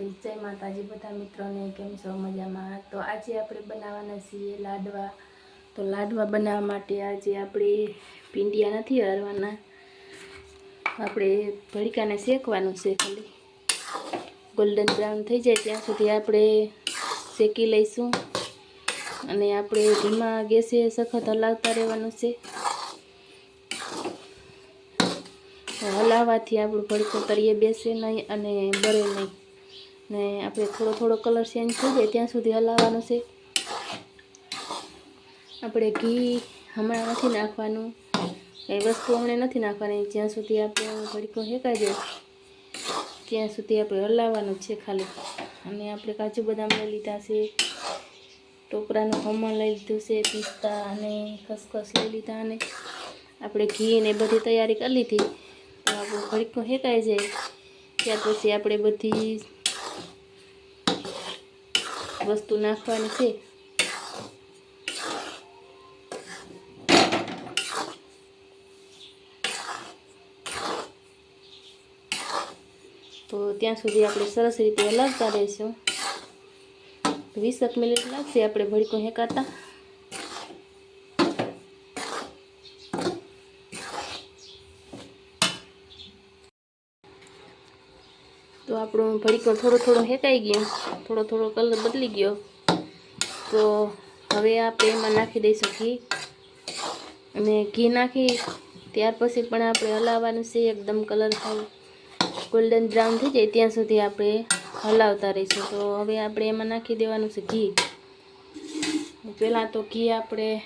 દ્વારકાધીશ જય માતાજી બધા મિત્રોને, કેમ છો મજામાં? તો આજે આપણે બનાવવાના છીએ લાડવા. તો લાડવા બનાવવા માટે આજે આપણે પિંડિયા નથી હરવાના. આપણે ભડકાને શેકવાનું છે ખાલી. ગોલ્ડન બ્રાઉન થઈ જાય ત્યાં સુધી આપણે શેકી લઈશું. અને આપણે ધીમા ગેસે સખત હલાવતા રહેવાનું છે. હલાવવાથી આપણું ભડકું તળીએ બેસે નહીં અને બરે નહીં. ને આપણે થોડો થોડો કલર ચેન્જ થઈ જાય ત્યાં સુધી હલાવવાનો છે. આપણે ઘી હમણાં નથી નાખવાનું એ વસ્તુ હમણાં નથી નાખવાની, જ્યાં સુધી આપણે ભડકું શેકાઈ જાય, ત્યાં સુધી આપણે હલાવવાનું છે ખાલી. અને આપણે કાજુ બદામ લઈ લીધા છે, ટોપરાનું ખમણ લઈ લીધું છે, પિસ્તા અને ખસખસ લઈ લીધા અને આપણે ઘી ને બધી તૈયારી કરી લીધી. તો આપણું ભડકું હેકાઈ જાય, ત્યાર પછી આપણે બધી વસ્તુ નાખવાની છે. તો ત્યાં સુધી આપણે સરસ રીતે હલાવતા રહીશું. વીસેક મિનિટ લાગશે આપણે ભડકું હેકાતા. તો આપણું ભડીકો થોડો થોડો હેકાઈ ગયો. થોડો થોડો કલર બદલી ગયો. તો હવે આપણે એમાં નાખી દઈશું ઘી. અને ઘી નાખી ત્યાર પછી પણ આપણે હલાવવાનું છે. એકદમ કલર ગોલ્ડન બ્રાઉન થઈ જાય ત્યાં સુધી આપણે હલાવતા રહીશું. તો હવે આપણે એમાં નાખી દેવાનું છે ઘી. પહેલાં તો ઘી આપણે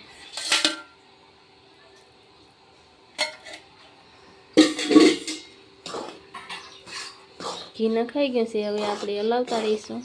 ઘી નખાઈ ગયું છે, હવે આપણે હલાવતા રહીશું.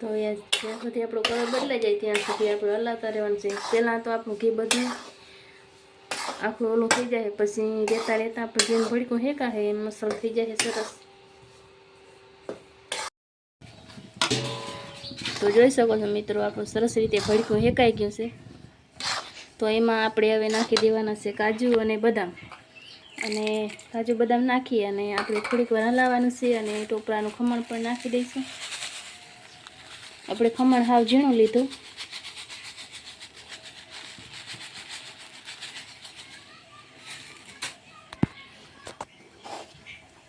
તો જ્યાં સુધી આપણો કલર બદલાઈ જાય ત્યાં સુધી આપણે હલાવતા રહેવાનું છે. પહેલાં તો આપણું ઘી બધું આખું ઓલું થઈ જાય, પછી લેતા રહેતા આપણે જેમ ભડકું હેકા હે એમ મસાલો થઈ જાય સરસ. તો જોઈ શકો છો મિત્રો, આપણું સરસ રીતે ભડકું હેકાઈ ગયું છે. તો એમાં આપણે હવે નાખી દેવાના છે કાજુ અને બદામ. અને કાજુ બદામ નાખી અને આપણે થોડીક વાર હલાવવાનું છે અને ટોપરાનું ખમણ પણ નાખી દઈશું. આપણે ખમણ હાવ ઝીણું લીધું.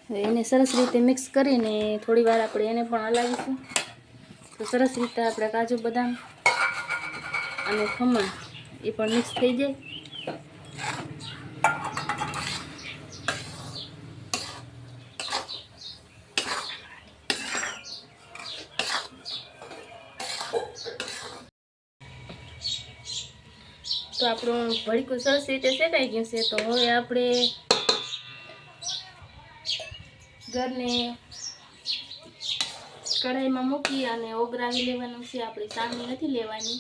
એને સરસ રીતે મિક્સ કરીને થોડી વાર આપણે એને પણ હલાવીશું. તો સરસ રીતે આપણે કાજુ બદામ અને ખમણ એ પણ મિક્સ થઈ જાય. તો આપણું ભડીકું સરસ રીતે શેકાઈ ગયું છે. તો હવે આપણે ઘરને કઢાઈમાં મૂકી અને ઓગરાવી લેવાનું છે. આપણે સામી નથી લેવાની.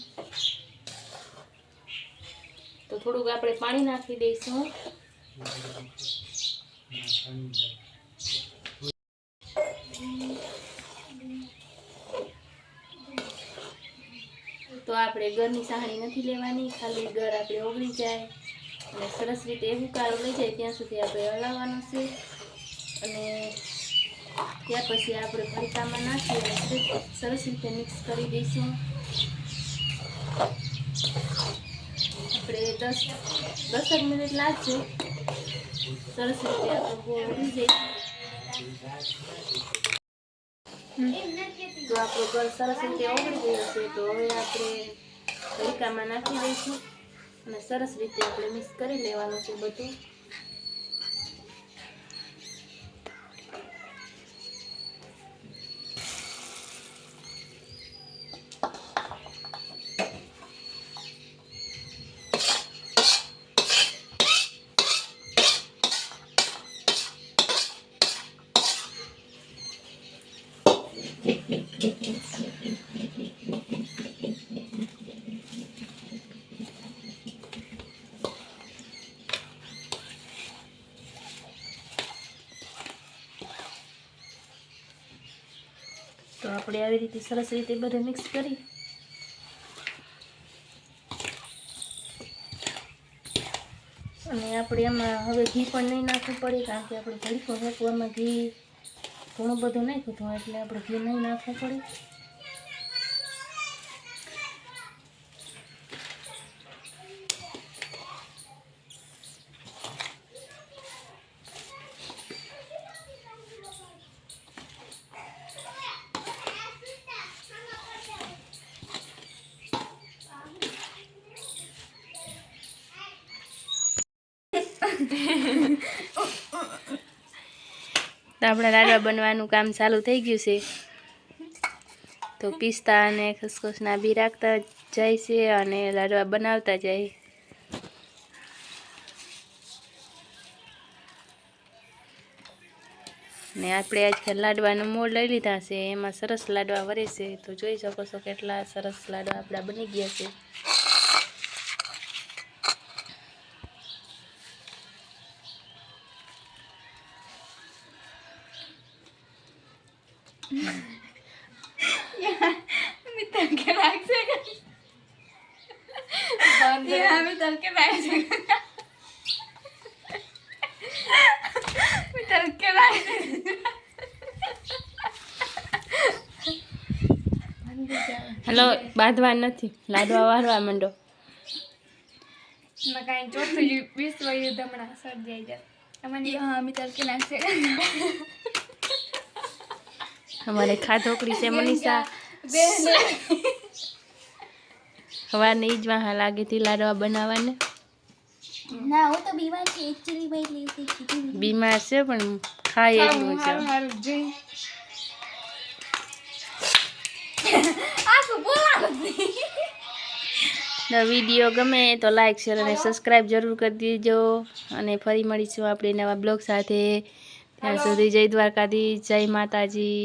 તો થોડુંક આપણે પાણી નાખી દઈશું. તો આપણે ઘરની સાહણી નથી લેવાની. ખાલી ઘર આપણે ઓગળી જાય અને સરસ રીતે એવું કાળો લઈ જાય ત્યાં સુધી આપણે હલાવવાનું છે. અને ત્યાર પછી આપણે ભડકામાં નાખી અને સરસ રીતે મિક્સ કરી દઈશું. આપણે દસ દસેક મિનિટ લાગશે. સરસ રીતે આપણો ગોળ તો આપણો ગળ સરસ રીતે ઓગળી ગયો છે, તો હવે આપણે ભડકામાં નાખી દઈશું. અને સરસ રીતે આપણે મિક્સ કરી લેવાનું છે બધું. તો આપણે આવી રીતે સરસ રીતે બધે મિક્સ કરી. અને આપણે એમાં હવે ઘી પણ નહીં નાખવું પડે કારણ કે આપણે ઘડીકો નાખવામાં ઘી ઘણું બધું નાખ્યું હતું એટલે આપણે ઘી નહીં નાખવું પડે તો આપણા લાડવા બનવાનું કામ ચાલુ થઈ ગયું છે. તો પિસ્તા અને ખસખસના બી રાખતા જાય છે અને લાડવા બનાવતા જાય. ને આપણે આજકાલ લાડવાનો મોડ લઈ લીધા છે, એમાં સરસ લાડવા વરે છે. તો જોઈ શકો છો કેટલા સરસ લાડવા આપણા બની ગયા છે. अंदर हमें तल के बैठ मैं तल के હલો બાંધવા નથી લાદવા વારવા માંડો મેં કાંઈ ચોથું જ વીસ હમણાં સર્જાઈ જાય અમારી હા અમે તલકે નાખશે અમારે ખાધોકડી છે મનીષા સવારની ઈ જ વાહ લાગી હતી લાડવા બનાવવાને. ના હું તો બીમાર છે એક્ચ્યુઅલી ભાઈ લેતી કીધું બીમાર છે પણ ખાય એટલું છે તો વીડિયો ગમે તો લાઈક શેર અને સબસ્ક્રાઈબ જરૂર કરી દેજો. અને ફરી મળીશું આપણે નવા બ્લોગ સાથે. ત્યાં સુધી જય દ્વારકાધીશ જય માતાજી.